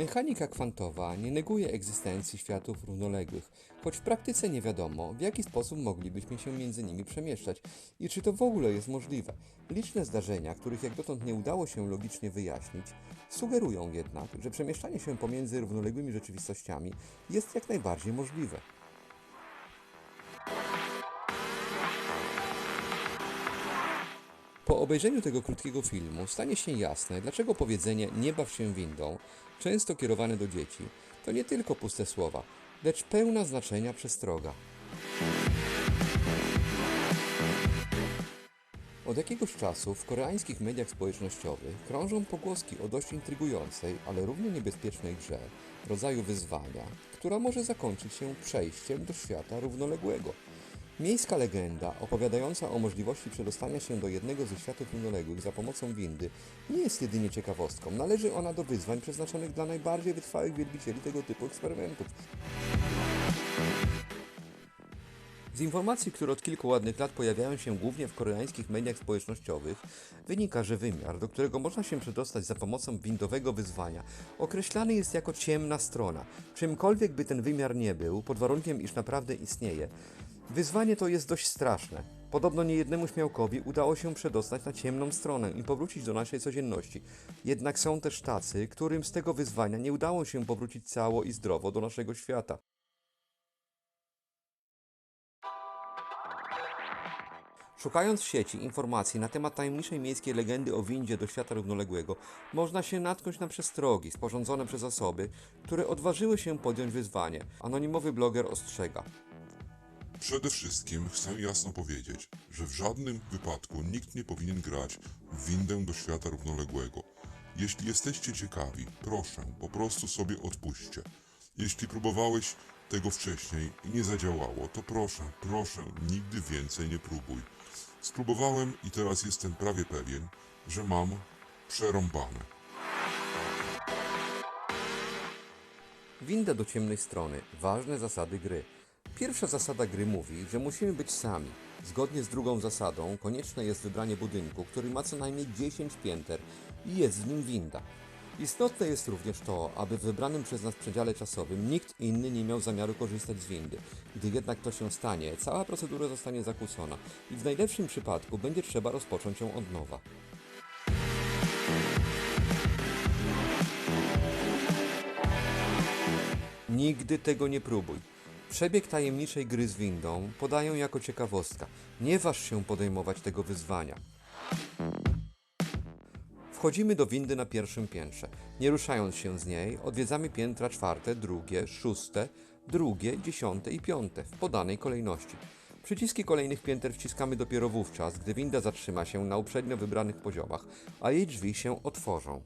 Mechanika kwantowa nie neguje egzystencji światów równoległych, choć w praktyce nie wiadomo, w jaki sposób moglibyśmy się między nimi przemieszczać i czy to w ogóle jest możliwe. Liczne zdarzenia, których jak dotąd nie udało się logicznie wyjaśnić, sugerują jednak, że przemieszczanie się pomiędzy równoległymi rzeczywistościami jest jak najbardziej możliwe. Po obejrzeniu tego krótkiego filmu stanie się jasne, dlaczego powiedzenie nie baw się windą, często kierowane do dzieci, to nie tylko puste słowa, lecz pełna znaczenia przestroga. Od jakiegoś czasu w koreańskich mediach społecznościowych krążą pogłoski o dość intrygującej, ale równie niebezpiecznej grze rodzaju wyzwania, która może zakończyć się przejściem do świata równoległego. Miejska legenda opowiadająca o możliwości przedostania się do jednego ze światów równoległych za pomocą windy nie jest jedynie ciekawostką. Należy ona do wyzwań przeznaczonych dla najbardziej wytrwałych wielbicieli tego typu eksperymentów. Z informacji, które od kilku ładnych lat pojawiają się głównie w koreańskich mediach społecznościowych, wynika, że wymiar, do którego można się przedostać za pomocą windowego wyzwania, określany jest jako ciemna strona. Czymkolwiek by ten wymiar nie był, pod warunkiem, iż naprawdę istnieje, wyzwanie to jest dość straszne. Podobno niejednemu śmiałkowi udało się przedostać na ciemną stronę i powrócić do naszej codzienności. Jednak są też tacy, którym z tego wyzwania nie udało się powrócić cało i zdrowo do naszego świata. Szukając w sieci informacji na temat tajemniczej miejskiej legendy o windzie do świata równoległego, można się natknąć na przestrogi sporządzone przez osoby, które odważyły się podjąć wyzwanie. Anonimowy bloger ostrzega. Przede wszystkim chcę jasno powiedzieć, że w żadnym wypadku nikt nie powinien grać w windę do świata równoległego. Jeśli jesteście ciekawi, proszę, po prostu sobie odpuśćcie. Jeśli próbowałeś tego wcześniej i nie zadziałało, to proszę, proszę, nigdy więcej nie próbuj. Spróbowałem i teraz jestem prawie pewien, że mam przerąbane. Winda do ciemnej strony. Ważne zasady gry. Pierwsza zasada gry mówi, że musimy być sami. Zgodnie z drugą zasadą, konieczne jest wybranie budynku, który ma co najmniej 10 pięter i jest w nim winda. Istotne jest również to, aby w wybranym przez nas przedziale czasowym nikt inny nie miał zamiaru korzystać z windy. Gdy jednak to się stanie, cała procedura zostanie zakłócona i w najlepszym przypadku będzie trzeba rozpocząć ją od nowa. Nigdy tego nie próbuj. Przebieg tajemniczej gry z windą podają jako ciekawostka. Nie waż się podejmować tego wyzwania. Wchodzimy do windy na pierwszym piętrze. Nie ruszając się z niej, odwiedzamy piętra czwarte, drugie, szóste, drugie, dziesiąte i piąte w podanej kolejności. Przyciski kolejnych pięter wciskamy dopiero wówczas, gdy winda zatrzyma się na uprzednio wybranych poziomach, a jej drzwi się otworzą.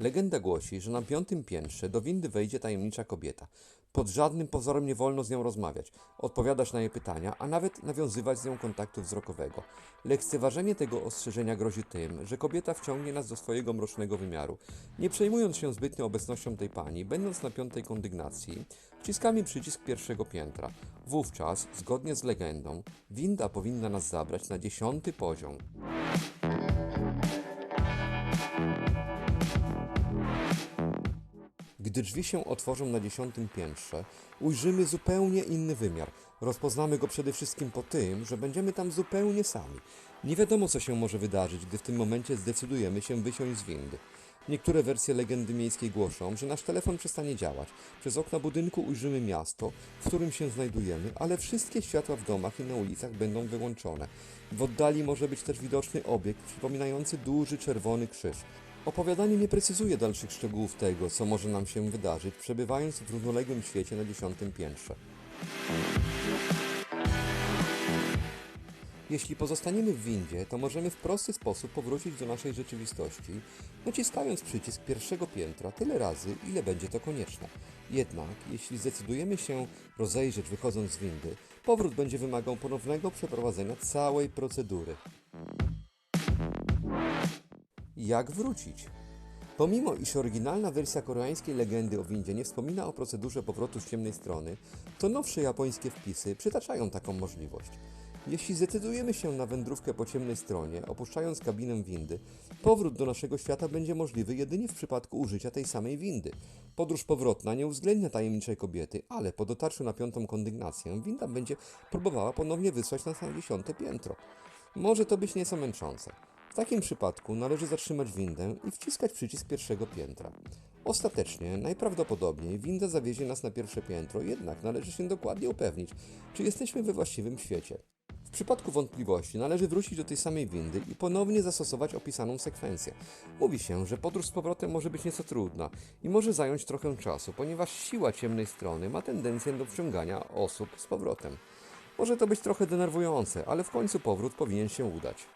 Legenda głosi, że na piątym piętrze do windy wejdzie tajemnicza kobieta. Pod żadnym pozorem nie wolno z nią rozmawiać, odpowiadać na jej pytania, a nawet nawiązywać z nią kontaktu wzrokowego. Lekceważenie tego ostrzeżenia grozi tym, że kobieta wciągnie nas do swojego mrocznego wymiaru. Nie przejmując się zbytnio obecnością tej pani, będąc na piątej kondygnacji, wciskamy przycisk pierwszego piętra. Wówczas, zgodnie z legendą, winda powinna nas zabrać na dziesiąty poziom. Gdy drzwi się otworzą na dziesiątym piętrze, ujrzymy zupełnie inny wymiar. Rozpoznamy go przede wszystkim po tym, że będziemy tam zupełnie sami. Nie wiadomo, co się może wydarzyć, gdy w tym momencie zdecydujemy się wysiąść z windy. Niektóre wersje legendy miejskiej głoszą, że nasz telefon przestanie działać. Przez okna budynku ujrzymy miasto, w którym się znajdujemy, ale wszystkie światła w domach i na ulicach będą wyłączone. W oddali może być też widoczny obiekt przypominający duży czerwony krzyż. Opowiadanie nie precyzuje dalszych szczegółów tego, co może nam się wydarzyć, przebywając w równoległym świecie na dziesiątym piętrze. Jeśli pozostaniemy w windzie, to możemy w prosty sposób powrócić do naszej rzeczywistości, naciskając przycisk pierwszego piętra tyle razy, ile będzie to konieczne. Jednak, jeśli zdecydujemy się rozejrzeć wychodząc z windy, powrót będzie wymagał ponownego przeprowadzenia całej procedury. Jak wrócić? Pomimo iż oryginalna wersja koreańskiej legendy o windzie nie wspomina o procedurze powrotu z ciemnej strony, to nowsze japońskie wpisy przytaczają taką możliwość. Jeśli zdecydujemy się na wędrówkę po ciemnej stronie, opuszczając kabinę windy, powrót do naszego świata będzie możliwy jedynie w przypadku użycia tej samej windy. Podróż powrotna nie uwzględnia tajemniczej kobiety, ale po dotarciu na piątą kondygnację winda będzie próbowała ponownie wysłać nas na dziesiąte piętro. Może to być nieco męczące. W takim przypadku należy zatrzymać windę i wciskać przycisk pierwszego piętra. Ostatecznie, najprawdopodobniej winda zawiezie nas na pierwsze piętro, jednak należy się dokładnie upewnić, czy jesteśmy we właściwym świecie. W przypadku wątpliwości należy wrócić do tej samej windy i ponownie zastosować opisaną sekwencję. Mówi się, że podróż z powrotem może być nieco trudna i może zająć trochę czasu, ponieważ siła ciemnej strony ma tendencję do wciągania osób z powrotem. Może to być trochę denerwujące, ale w końcu powrót powinien się udać.